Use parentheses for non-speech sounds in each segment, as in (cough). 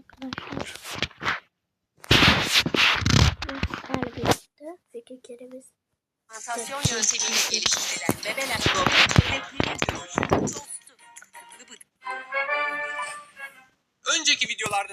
arkadaşlar. Bizlerle birlikte iki kere biz Fermentasyon yöntemiyle geliştirilen bebeler robot çelikli tostu.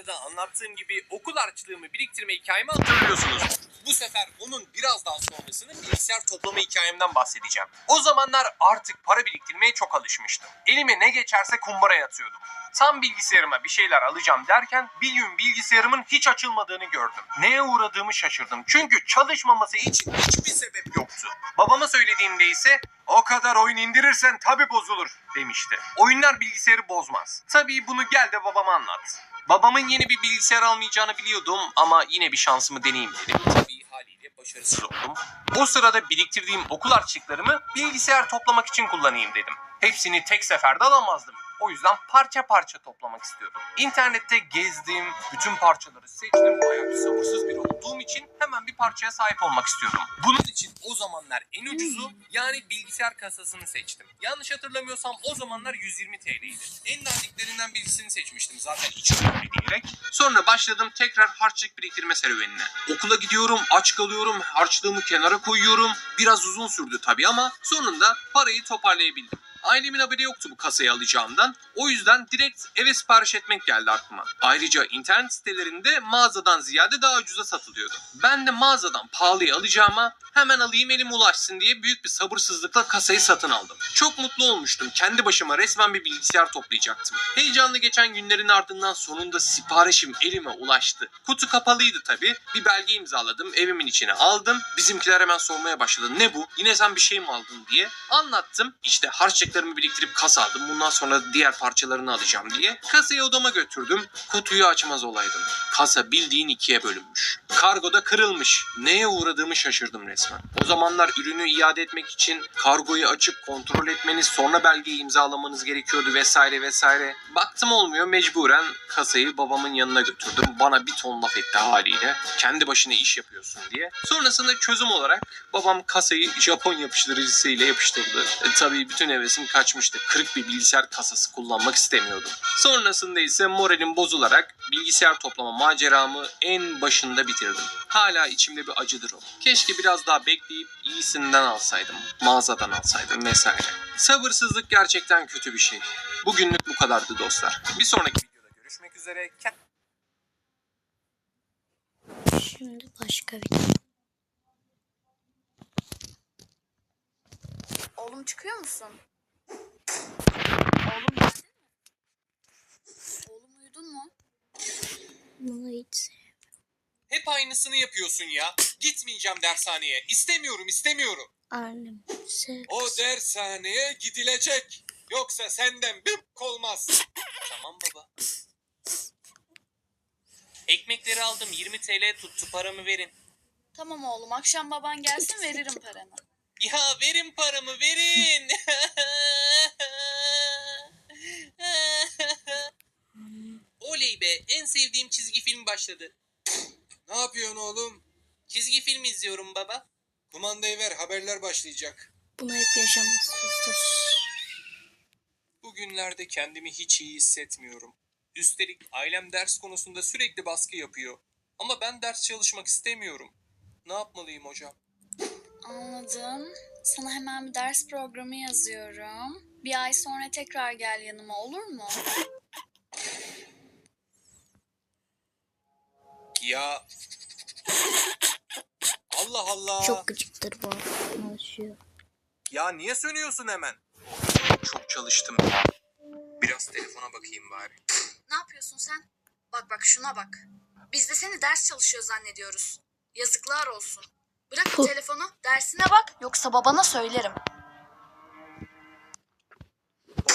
Videolarda da anlattığım gibi okul harçlığımı biriktirme hikayemi hatırlıyorsunuz. Bu sefer onun biraz daha sonrasını bilgisayar toplama hikayemden bahsedeceğim. O zamanlar artık para biriktirmeye çok alışmıştım. Elime ne geçerse kumbaraya atıyordum. Tam bilgisayarıma bir şeyler alacağım derken bir gün bilgisayarımın hiç açılmadığını gördüm. Neye uğradığımı şaşırdım. Çünkü çalışmaması için hiçbir sebep yoktu. Babama söylediğimde ise o kadar oyun indirirsen tabi bozulur demişti. Oyunlar bilgisayarı bozmaz. Tabii bunu gel de babama anlat. Babamın yeni bir bilgisayar almayacağını biliyordum ama yine bir şansımı deneyeyim dedim. Tabii haliyle başarısız oldum. O sırada biriktirdiğim okul harçlıklarımı bilgisayar toplamak için kullanayım dedim. Hepsini tek seferde alamazdım. O yüzden parça parça toplamak istiyordum. İnternette gezdim, bütün parçaları seçtim. Bayağı bir sabırsız biri olduğum için hemen bir parçaya sahip olmak istiyordum. Bunun için o zamanlar en ucuzu yani bilgisayar kasasını seçtim. Yanlış hatırlamıyorsam o zamanlar 120 TL'ydi. En dandiklerinden birisini seçmiştim zaten içi önemli diyerek. Sonra başladım tekrar harçlık biriktirme serüvenine. Okula gidiyorum, aç kalıyorum, harçlığımı kenara koyuyorum. Biraz uzun sürdü tabii ama sonunda parayı toparlayabildim. Ailemin haberi yoktu bu kasayı alacağımdan. O yüzden direkt eve sipariş etmek geldi aklıma. Ayrıca internet sitelerinde mağazadan ziyade daha ucuza satılıyordu. Ben de mağazadan pahalıya alacağıma hemen alayım elim ulaşsın diye büyük bir sabırsızlıkla kasayı satın aldım. Çok mutlu olmuştum. Kendi başıma resmen bir bilgisayar toplayacaktım. Heyecanlı geçen günlerin ardından sonunda siparişim elime ulaştı. Kutu kapalıydı tabii. Bir belge imzaladım. Evimin içine aldım. Bizimkiler hemen sormaya başladı. Ne bu? Yine sen bir şey mi aldın diye. Anlattım. İşte harçlıklarımı biriktirip kasa aldım. Bundan sonra diğer parçalarını alacağım diye. Kasayı odama götürdüm. Kutuyu açmaz olaydım. Kasa bildiğin ikiye bölünmüş. Kargoda kırılmış. Neye uğradığımı şaşırdım resmen. O zamanlar ürünü iade etmek için kargoyu açıp kontrol etmeniz sonra belgeyi imzalamanız gerekiyordu vesaire vesaire. Baktım olmuyor mecburen kasayı babamın yanına götürdüm. Bana bir ton laf etti haliyle. Kendi başına iş yapıyorsun diye. Sonrasında çözüm olarak babam kasayı Japon yapıştırıcısıyla yapıştırdı. E, tabii bütün hevesim kaçmıştı. Kırık bir bilgisayar kasası kullanmak istemiyordum. Sonrasında ise moralim bozularak bilgisayar toplama maceramı en başında bitirdim. Hala içimde bir acıdır o. Keşke biraz daha bekleyip iyisinden alsaydım. Mağazadan alsaydım vesaire. Sabırsızlık gerçekten kötü bir şey. Bugünlük bu kadardı dostlar. Bir sonraki videoda görüşmek üzere. Şimdi başka video. Oğlum çıkıyor musun? Oğlum geldin mi? Oğlum uyudun mu? Bunu hiç Hep aynısını yapıyorsun ya. Gitmeyeceğim dershaneye. İstemiyorum, istemiyorum. annem seks. O dershaneye gidilecek. Yoksa senden bir olmaz. tamam baba. Ekmekleri aldım 20 TL tuttu paramı verin. Tamam oğlum akşam baban gelsin veririm paranı. Ya verin paramı verin. (laughs) Oley be en sevdiğim çizgi film başladı. Ne yapıyorsun oğlum? Çizgi film izliyorum baba. Kumandayı ver haberler başlayacak. Bunu hep yaşamazsızdır. Bugünlerde kendimi hiç iyi hissetmiyorum. Üstelik ailem ders konusunda sürekli baskı yapıyor. Ama ben ders çalışmak istemiyorum. Ne yapmalıyım hocam? Anladım. Sana hemen bir ders programı yazıyorum. Bir ay sonra tekrar gel yanıma olur mu? Ya Allah Allah. Çok gıcıktır bu. Konuşuyor. Ya niye sönüyorsun hemen? Çok çalıştım. Biraz telefona bakayım bari. Ne yapıyorsun sen? Bak bak şuna bak. Biz de seni ders çalışıyor zannediyoruz. Yazıklar olsun. Bırak Puh. telefonu, dersine bak yoksa babana söylerim.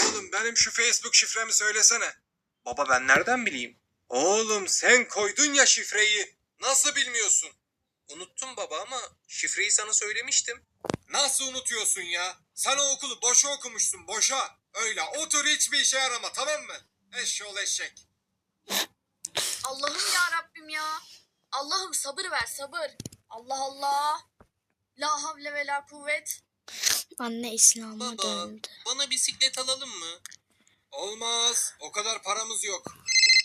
Oğlum benim şu Facebook şifremi söylesene. Baba ben nereden bileyim? Oğlum sen koydun ya şifreyi. Nasıl bilmiyorsun? Unuttum baba ama şifreyi sana söylemiştim. Nasıl unutuyorsun ya? Sen o okulu boşa okumuşsun boşa. Öyle otur hiçbir işe yarama tamam mı? Eşşoğlu eşek. Allah'ım ya Rabbim ya. Allah'ım sabır ver sabır. Allah Allah. La havle ve la kuvvet. Anne İslam'a Baba döndü. bana bisiklet alalım mı? Olmaz. O kadar paramız yok.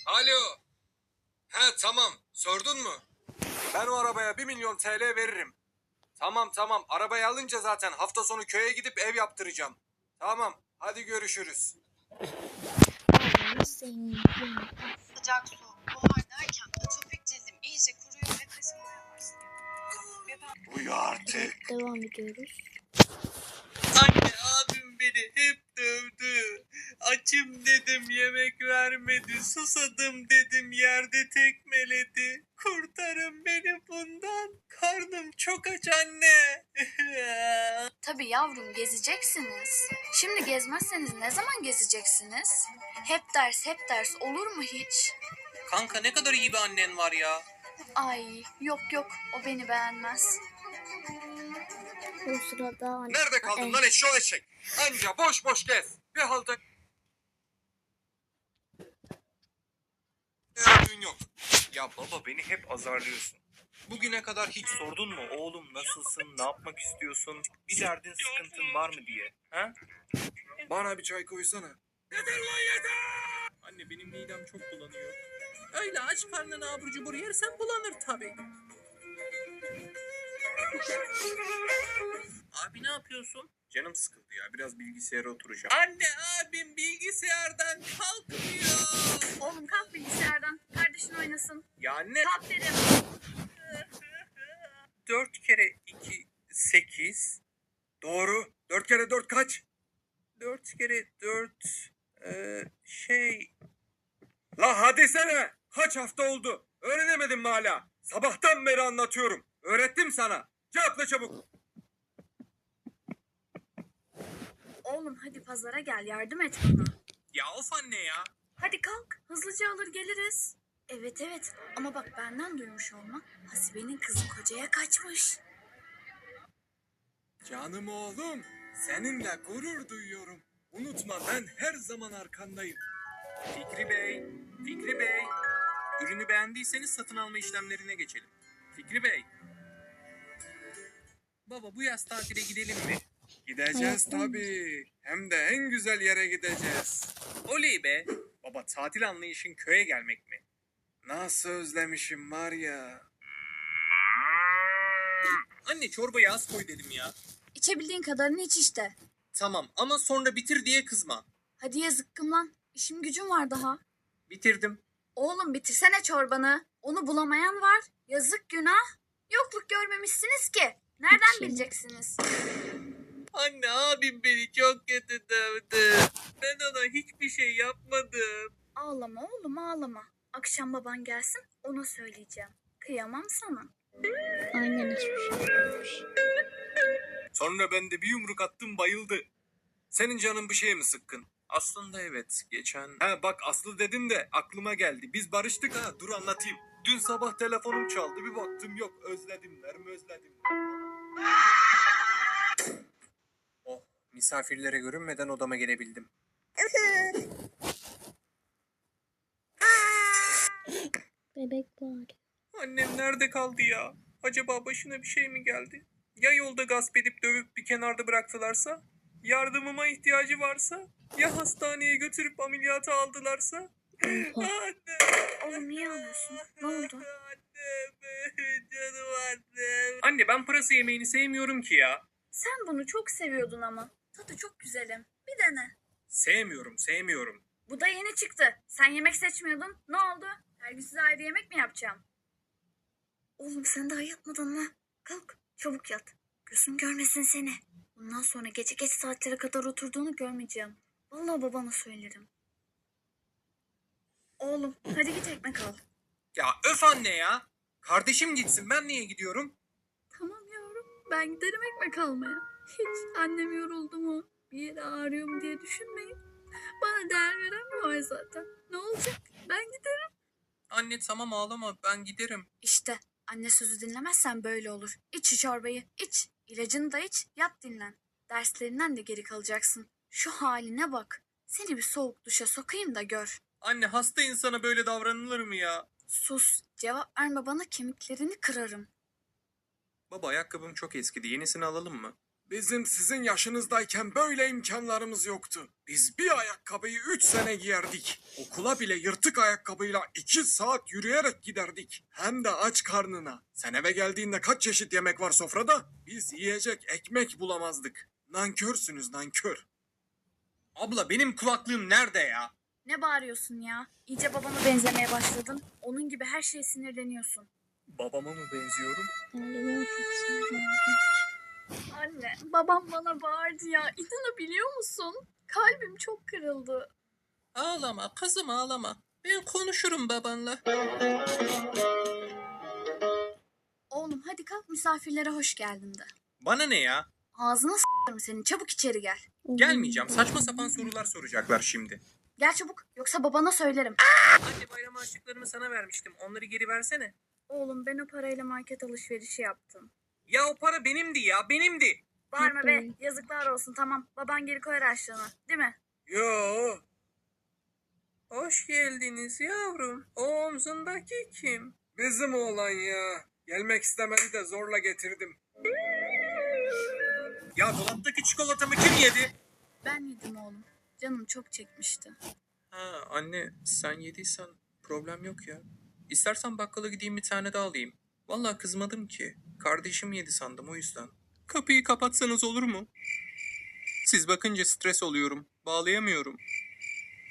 Alo. He tamam. Sordun mu? Ben o arabaya 1 milyon TL veririm. Tamam tamam. Arabayı alınca zaten hafta sonu köye gidip ev yaptıracağım. Tamam. Hadi görüşürüz. Anne. Sıcak soğuk buhar derken Uyu artık. Devam ediyoruz. Anne abim beni hep dövdü. Açım dedim yemek vermedi. Susadım dedim yerde tekmeledi. Kurtarın beni bundan. Karnım çok aç anne. (laughs) Tabii yavrum gezeceksiniz. Şimdi gezmezseniz ne zaman gezeceksiniz? Hep ders hep ders olur mu hiç? Kanka ne kadar iyi bir annen var ya. Ay yok yok o beni beğenmez. O sırada anne. Nerede kaldın Ay, lan eşşoğlu eşek? Anca boş boş gez. Bir halde... Gördüğün yok. Ya baba beni hep azarlıyorsun. Bugüne kadar hiç sordun mu oğlum nasılsın, ne yapmak istiyorsun, bir derdin sıkıntın var mı diye? Ha? Bana bir çay koysana. Anne benim midem çok bulanıyor. Öyle aç karnına abur cubur yersen bulanır tabii. Abi ne yapıyorsun? Canım sıkıldı ya biraz bilgisayara oturacağım. Anne abim bilgisayardan kalkmıyor. Oğlum kalk bilgisayardan. Kardeşin oynasın. Ya anne Kalk dedim. 4 kere 2 8 Doğru. Dört kere dört kaç? 4 kere 4 e, şey La hadi sene. Kaç hafta oldu? Öğrenemedin mi hala? Sabahtan beri anlatıyorum. Öğrettim sana. Cevapla çabuk. Oğlum hadi pazara gel yardım et bana. ya of anne ya. Hadi kalk hızlıca alır geliriz. Evet evet ama bak benden duymuş olma. Hasibe'nin kızı kocaya kaçmış. Canım oğlum. Seninle gurur duyuyorum. Unutma ben her zaman arkandayım. Fikri Bey, Fikri Bey. Ürünü beğendiyseniz satın alma işlemlerine geçelim. Fikri Bey. Baba bu yaz tatile gidelim mi? Gideceğiz tabii. Hem de en güzel yere gideceğiz. Oley be. Baba tatil anlayışın köye gelmek mi? Nasıl özlemişim var ya. Anne çorbayı az koy dedim ya. İçebildiğin kadarını iç işte. Tamam ama sonra bitir diye kızma. Hadi ya zıkkım lan. İşim gücüm var daha. Bitirdim. Oğlum bitirsene çorbanı. Onu bulamayan var. Yazık günah. Yokluk görmemişsiniz ki. Nereden Şimdi. bileceksiniz? Anne abim beni çok kötü dövdü. Ben ona hiçbir şey yapmadım. Ağlama oğlum ağlama. Akşam baban gelsin ona söyleyeceğim. Kıyamam sana. Aynen hiçbir şey yapmamış. Sonra ben de bir yumruk attım bayıldı. Senin canın bir şey mi sıkkın? Aslında evet geçen... Ha bak Aslı dedin de aklıma geldi. Biz barıştık ha dur anlatayım. Dün sabah telefonum çaldı bir baktım yok özledimler mi özledimler. Oh misafirlere görünmeden odama gelebildim. Bebek bağırıyor. Annem nerede kaldı ya? Acaba başına bir şey mi geldi? Ya yolda gasp edip dövüp bir kenarda bıraktılarsa? Yardımıma ihtiyacı varsa? Ya hastaneye götürüp ameliyata aldılarsa? Anne! Oğlum niye ağlıyorsun? Ne oldu? Annem! Canım annem! Anne ben pırasa yemeğini sevmiyorum ki ya. Sen bunu çok seviyordun ama. Tadı çok güzelim. Bir dene. Sevmiyorum, sevmiyorum. Bu da yeni çıktı. Sen yemek seçmiyordun. Ne oldu? Her gün size ayrı yemek mi yapacağım? Oğlum sen daha yatmadın mı? Kalk çabuk yat. Gözüm görmesin seni. Bundan sonra gece geç saatlere kadar oturduğunu görmeyeceğim. Vallahi babana söylerim. Oğlum hadi git ekmek al. Ya öf anne ya. Kardeşim gitsin ben niye gidiyorum? Tamam yavrum ben giderim ekmek almaya. Hiç annem yoruldu mu? Bir yere ağrıyor mu diye düşünmeyin. Bana değer veren mi var zaten? Ne olacak? Ben giderim. Anne tamam ağlama ben giderim. İşte anne sözü dinlemezsen böyle olur. İç şu çorbayı, iç. İlacını da iç, yat dinlen. Derslerinden de geri kalacaksın. Şu haline bak. Seni bir soğuk duşa sokayım da gör. Anne hasta insana böyle davranılır mı ya? Sus, cevap verme bana kemiklerini kırarım. Baba ayakkabım çok eskidi. Yenisini alalım mı? Bizim sizin yaşınızdayken böyle imkanlarımız yoktu. Biz bir ayakkabıyı 3 sene giyerdik. Okula bile yırtık ayakkabıyla 2 saat yürüyerek giderdik. Hem de aç karnına. Sen eve geldiğinde kaç çeşit yemek var sofrada? Biz yiyecek ekmek bulamazdık. Nankörsünüz nankör. Abla benim kulaklığım nerede ya? Ne bağırıyorsun ya? İyice babama benzemeye başladın. Onun gibi her şeye sinirleniyorsun. Babama mı benziyorum? Anne, babam bana bağırdı ya. İnanabiliyor musun? Kalbim çok kırıldı. Ağlama kızım ağlama. Ben konuşurum babanla. Oğlum hadi kalk misafirlere hoş geldin de. Bana ne ya? Ağzına s**arım senin. Çabuk içeri gel. Gelmeyeceğim. Saçma sapan sorular soracaklar şimdi. Gel çabuk. Yoksa babana söylerim. Anne bayram harçlıklarımı sana vermiştim. Onları geri versene. Oğlum ben o parayla market alışverişi yaptım. Ya o para benimdi ya benimdi. Bağırma be. Yazıklar olsun tamam. Baban geri koyar harçlığını. Değil mi? Yo. Hoş geldiniz yavrum. O omzundaki kim? Bizim oğlan ya. Gelmek istemedi de zorla getirdim. Ya dolaptaki çikolatamı kim yedi? Ben yedim oğlum. Canım çok çekmişti. Ha anne sen yediysen problem yok ya. İstersen bakkala gideyim bir tane daha alayım. Vallahi kızmadım ki. Kardeşim yedi sandım o yüzden. Kapıyı kapatsanız olur mu? Siz bakınca stres oluyorum. Bağlayamıyorum.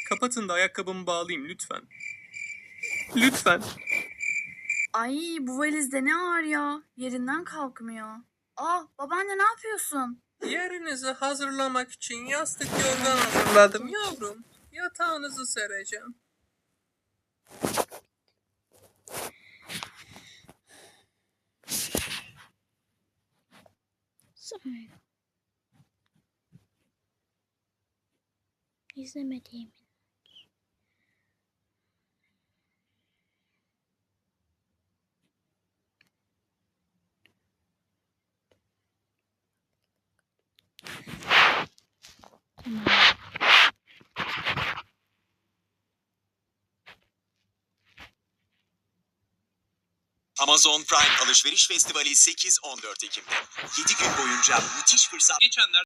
Kapatın da ayakkabımı bağlayayım lütfen. Lütfen. Ay bu valizde ne ağır ya. Yerinden kalkmıyor. Aa babaanne ne yapıyorsun? Yerinizi hazırlamak için yastık yorgan hazırladım yavrum. Yatağınızı sereceğim. Sonra. İzlemediğim. Amazon Prime Alışveriş Festivali 8-14 Ekim'de. 7 gün boyunca müthiş fırsat Geçenlerde